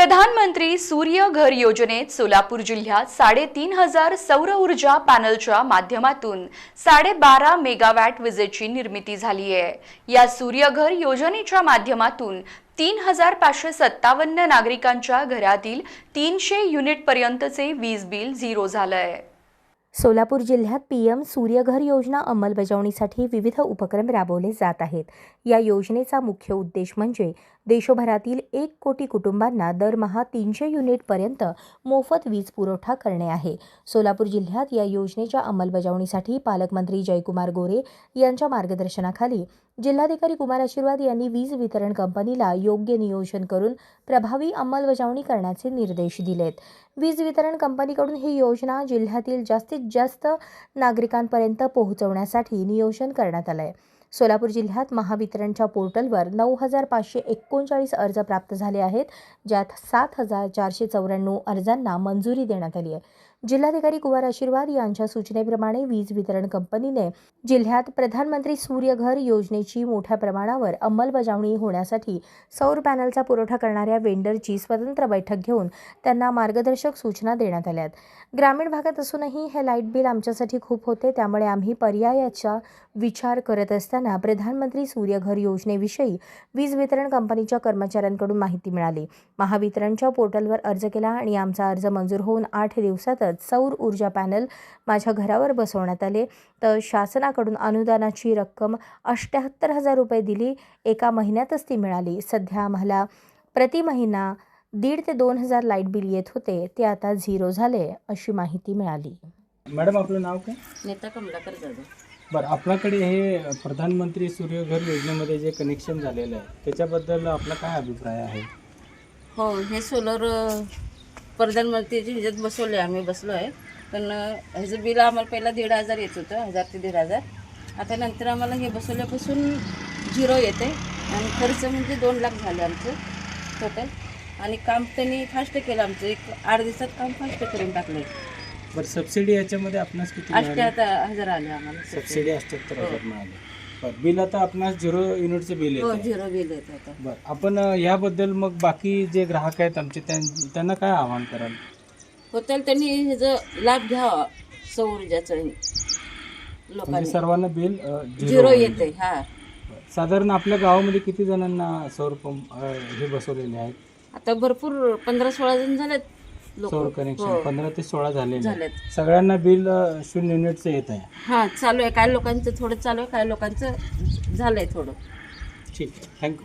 प्रधानमंत्री सूर्य घर योजनेत सोलापूर जिल्ह्यात साडेतीन हजार सौर ऊर्जा पॅनलच्या माध्यमातून साडेबारा मेगावॅट विजेची निर्मिती झाली आहे. या सूर्यघर योजनेच्या माध्यमातून तीन हजार पाचशे सत्तावन्न नागरिकांच्या घरातील तीनशे युनिटपर्यंतचे वीज बिल झिरो झालं आहे सोलापूर जिल्ह्यात पी एम सूर्यघर योजना अंमलबजावणीसाठी विविध उपक्रम राबवले जात आहेत. या योजनेचा मुख्य उद्देश म्हणजे देशभरातील एक कोटी कुटुंबांना दरमहा तीनशे युनिटपर्यंत मोफत वीज पुरवठा करणे आहे. सोलापूर जिल्ह्यात या योजनेच्या अंमलबजावणीसाठी पालकमंत्री जयकुमार गोरे यांच्या मार्गदर्शनाखाली जिल्हाधिकारी कुमार आशीर्वाद यांनी वीज वितरण कंपनीला योग्य नियोजन करून प्रभावी अंमलबजावणी करण्याचे निर्देश दिलेत. वीज वितरण कंपनीकडून ही योजना जिल्ह्यातील जास्तीत जास्त नागरिकांपर्यंत पोहोचवण्यासाठी नियोजन करण्यात आलं आहे सोलापूर जिल्ह्यात महावितरणच्या पोर्टलवर नऊ हजार पाचशे एकोणचाळीस अर्ज प्राप्त झाले आहेत ज्यात सात हजार चारशे चौऱ्याण्णव अर्जांना मंजुरी देण्यात आली आहे. जिल्हाधिकारी कुमार आशीर्वाद यांच्या सूचनेप्रमाणे वीज वितरण कंपनीने जिल्ह्यात प्रधानमंत्री सूर्यघर योजनेची मोठ्या प्रमाणावर अंमलबजावणी होण्यासाठी सौर पॅनलचा पुरवठा करणाऱ्या वेंडरची स्वतंत्र बैठक घेऊन त्यांना मार्गदर्शक सूचना देण्यात आल्या आहेत. ग्रामीण भागात असूनही हे लाइट बिल आमच्यासाठी खूप होते त्यामुळे आम्ही पर्यायाचा विचार करत असताना प्रधानमंत्री सूर्यघर योजनेविषयी वीज वितरण कंपनीच्या कर्मचाऱ्यांकडून माहिती मिळाली. महावितरणच्या पोर्टलवर अर्ज केला आणि आमचा अर्ज मंजूर होऊन आठ दिवसातच सौर ऊर्जा पॅनल माझ्या घरावर बसवण्यात आले. तर शासनाकडून अनुदानाची रक्कम अष्ट्याहत्तर हजार रुपये दिली. एका महिन्यातच ती मिळाली. सध्या आम्हाला प्रति महिना दीड ते दोन हजार लाइट बिल येत होते. ते आता झिरो झाले अशी माहिती मिळाली. मॅडम आपलं नाव काय? नेता कमलाकर जाधव. बरं आपल्याकडे हे प्रधानमंत्री सूर्यघर योजनेमध्ये जे कनेक्शन झालेलं आहे त्याच्याबद्दल आपला काय अभिप्राय आहे? हो हे सोलर प्रधानमंत्रीच्या ह्याच्यात बसवले आम्ही बसलो आहे पण ह्याचं बिल आम्हाला पहिला दीड हजार येत होतं हजार ते दीड हजार. आता नंतर आम्हाला हे बसवल्यापासून झिरो येते. आणि खर्च म्हणजे दोन लाख झाले आमचं टोटल आणि काम त्यांनी फास्ट केलं आमचं. एक आठ दिवसात काम फास्ट करून टाकलं बरं सबसिडी याच्यामध्ये आपणास किती अष्ट्याहत्तर हजार आले आम्हाला. सबसिडी अठ्ठ्याहत्तर हजार मिळाली. बरं बिल आता आपणास झिरो युनिटचं बिल हो येतं झिरो बिल येत आता. बरं आपण अं, याबद्दल मग बाकी जे ग्राहक आहेत आमचे त्यां- त्यांना काय आवाहन कराल? होतं त्यांनी ह्याचं लाभ घ्यावा सौर ऊर्जाचं म्हणजे लोकांनी सर्वांना बिल अं, झिरो होईल. येते हा. साधारण आपल्या गावामध्ये किती जणांना सौर पंप अं, हे बसवलेले आहेत? आता भरपूर पंधरा सोळा जण झालेत. सौर कनेक्शन. पंधरा ते सोळा आहेत. झालेत. सगळ्यांना बिल अं, शून्य युनिटचं येत आहे हा चालू आहे. काय लोकांचं थोडं चालू आहे काय लोकांचं झालंय थोडं. ठीक आहे. थँक्यू